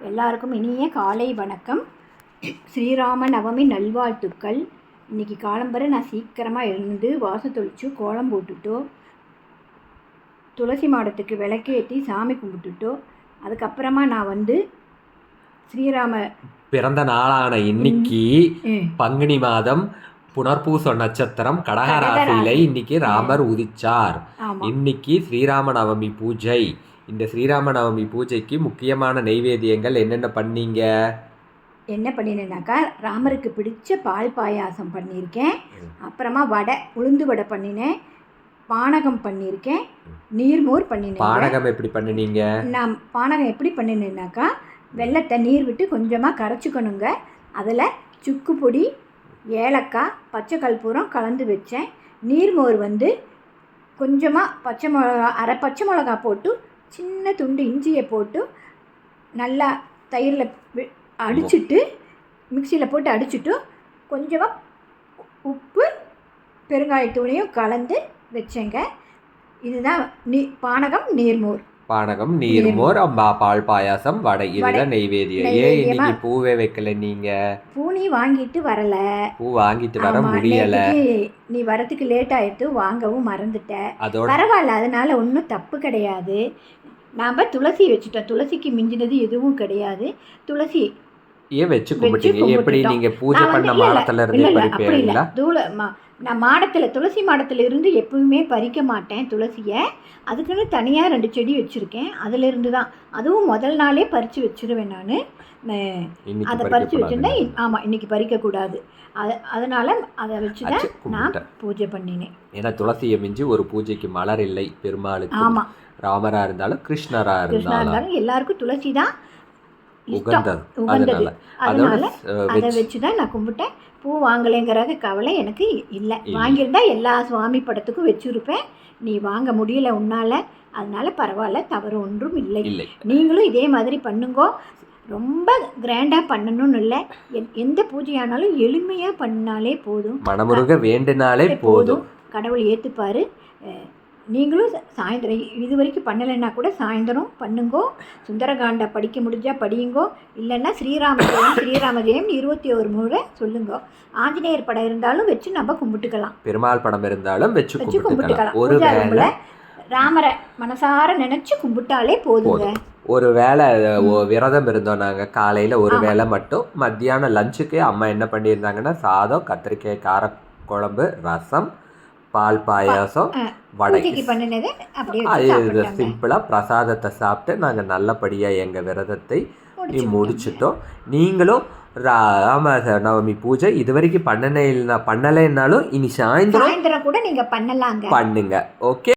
எல்லாருக்கும் இனிய காலை வணக்கம். ஸ்ரீராம நவமி நல்வாழ்த்துக்கள். இன்னைக்கு காலம்பரை நான் சீக்கிரமாக எழுந்து வாசல் தொளிச்சு கோலம் போட்டுட்டோ துளசி மாடத்துக்கு விளக்கேற்றி சாமி கும்பிட்டுட்டோ அதுக்கப்புறமா நான் வந்து ஸ்ரீராம பிறந்த நாளான இன்னைக்கு பங்குனி மாதம் புனர்பூச நட்சத்திரம் கடக கடக ராசியில ராசி. இன்னைக்கு ராமர் உதிச்சார். இன்னைக்கு ஸ்ரீராம நவமி பூஜை. இந்த ஸ்ரீராம நவமி பூஜைக்கு முக்கியமான நெய்வேத்தியங்கள் என்னென்ன பண்ணீங்க? என்ன பண்ணினேன்னாக்கா ராமருக்கு பிடிச்ச பால் பாயாசம் பண்ணியிருக்கேன். அப்புறமா வடை உளுந்து வடை பண்ணினேன். பானகம் பண்ணியிருக்கேன் நீர்மோர் பண்ணினேன் பானகம் எப்படி பண்ணுனீங்க? நான் பானகம் எப்படி பண்ணினேன்னாக்கா வெள்ளத்தை நீர் விட்டு கொஞ்சமாக கரைச்சிக்கணுங்க. அதில் சுக்கு பொடி ஏலக்காய் பச்சை கற்பூரம் கலந்து வச்சேன். நீர்மோர் வந்து கொஞ்சமாக பச்சை மிளகா அரை பச்சை மிளகா போட்டு சின்ன துண்டு இஞ்சியை போட்டு நல்லா தயிரில் அடிச்சிட்டு மிக்சியில் போட்டு அடிச்சிட்டு கொஞ்சமாக உப்பு பெருங்காயத்தூளையும் கலந்து வச்சேங்க. இதுதான் நீ பானகம் நீர்மோர். பானகம் நீர்மோர் அம்பா பால் பாயாசம் வடை இதுதான் நெய்வேத்தியம். ஏன்? இன்னைக்கு பூவே வைக்கல நீங்க? பூனி வாங்கிட்டு வரல. பூ வாங்கிட்டு வர முடியல. நீ வரதுக்கு லேட் ஆயிடுத்து வாங்கவும் மறந்துட்ட. பரவாயில்ல அதனால ஒன்றும் தப்பு கிடையாது. நாம் துளசி வச்சுட்டோம். துளசிக்கு மிஞ்சினது எதுவும் கிடையாது. துளசி ஏன் வச்சு கும்பிட்டீங்க. எப்படி. நீங்க பூஜை பண்ண மாடத்துல இருந்தே பறிப்பீங்களா தூள நான் மாடத்தில் துளசி மாடத்தில் இருந்து எப்பவுமே பறிக்க மாட்டேன் துளசியை. அதுக்குன்னு தனியாக ரெண்டு செடி வச்சுருக்கேன். அதிலிருந்து தான். அதுவும் முதல் நாளே பறித்து வச்சிருவேன் நான். அதை பறித்து. வச்சுருந்தேன் ஆமாம் இன்னைக்கு பறிக்கக்கூடாது அது அதனால் அதை வச்சு தான் நான். பூஜை பண்ணினேன். ஏன்னா துளசியை மிஞ்சி ஒரு பூஜைக்கு மலர் இல்லை. பெருமாளுக்கு ஆமாம் ராமரா இருந்தாலும் கிருஷ்ணரா கிருஷ்ணா இருந்தாலும். எல்லாருக்கும் துளசி தான் உகந்தது. உகந்தது. அதனால அதை வச்சு தான் நான் கும்பிட்டேன். பூ வாங்கலைங்கிறது கவலை எனக்கு இல்லை. வாங்கியிருந்தா எல்லா சுவாமி படத்துக்கும் வச்சுருப்பேன். நீ வாங்க முடியல உன்னால். அதனால பரவாயில்ல தவறு ஒன்றும் இல்லை. நீங்களும் இதே மாதிரி பண்ணுங்கோ. ரொம்ப கிராண்டாக பண்ணணும்னு இல்லை. எந்த பூஜையானாலும் எளிமையாக பண்ணாலே போதும். மனமுருக வேண்டுனாலே போதும். கடவுள் ஏற்றுப்பார் நீங்களும் சாயந்தரம் இது வரைக்கும் பண்ணலைன்னா கூட சாயந்தரம் பண்ணுங்கோ. சுந்தரகாண்டா படிக்க முடிஞ்சால் படியுங்கோ. இல்லைன்னா ஸ்ரீராம ஜெயம் ஸ்ரீராம ஜெயம் இருபத்தி ஒரு முறை சொல்லுங்கோ. ஆஞ்சநேயர் படம் இருந்தாலும் வச்சு நம்ம கும்பிட்டுக்கலாம். பெருமாள் படம் இருந்தாலும் வச்சு வச்சு கும்பிட்டுக்கலாம். ஒரு வேளை ராமரை மனசார நினச்சி கும்பிட்டாலே போதுங்க. ஒரு வேளை விரதம் இருந்தோம் நாங்க காலையில. ஒரு. வேளை மட்டும் மத்தியானம் லஞ்சுக்கு அம்மா என்ன பண்ணியிருந்தாங்கன்னா சாதம் கத்திரிக்காய் கார குழம்பு ரசம் பால் பாயாசம் வடை. பூஜைக்கு பண்ணினதை அப்படியே வச்சு அது சாப்பிட்டாங்க சிம்பிளா பிரசாதத்தை சாப்பிட்டு நாங்க நல்லபடியா எங்க விரதத்தை முடிச்சு முடிச்சிட்டோம். நீங்களும் ராம நவமி பூஜை இது வரைக்கும் பண்ணனே பண்ணலைன்னாலும் இனி சாயந்தரம் சாயந்தரம் கூட நீங்கள் பண்ணலாங்க. பண்ணுங்க. ஓகே?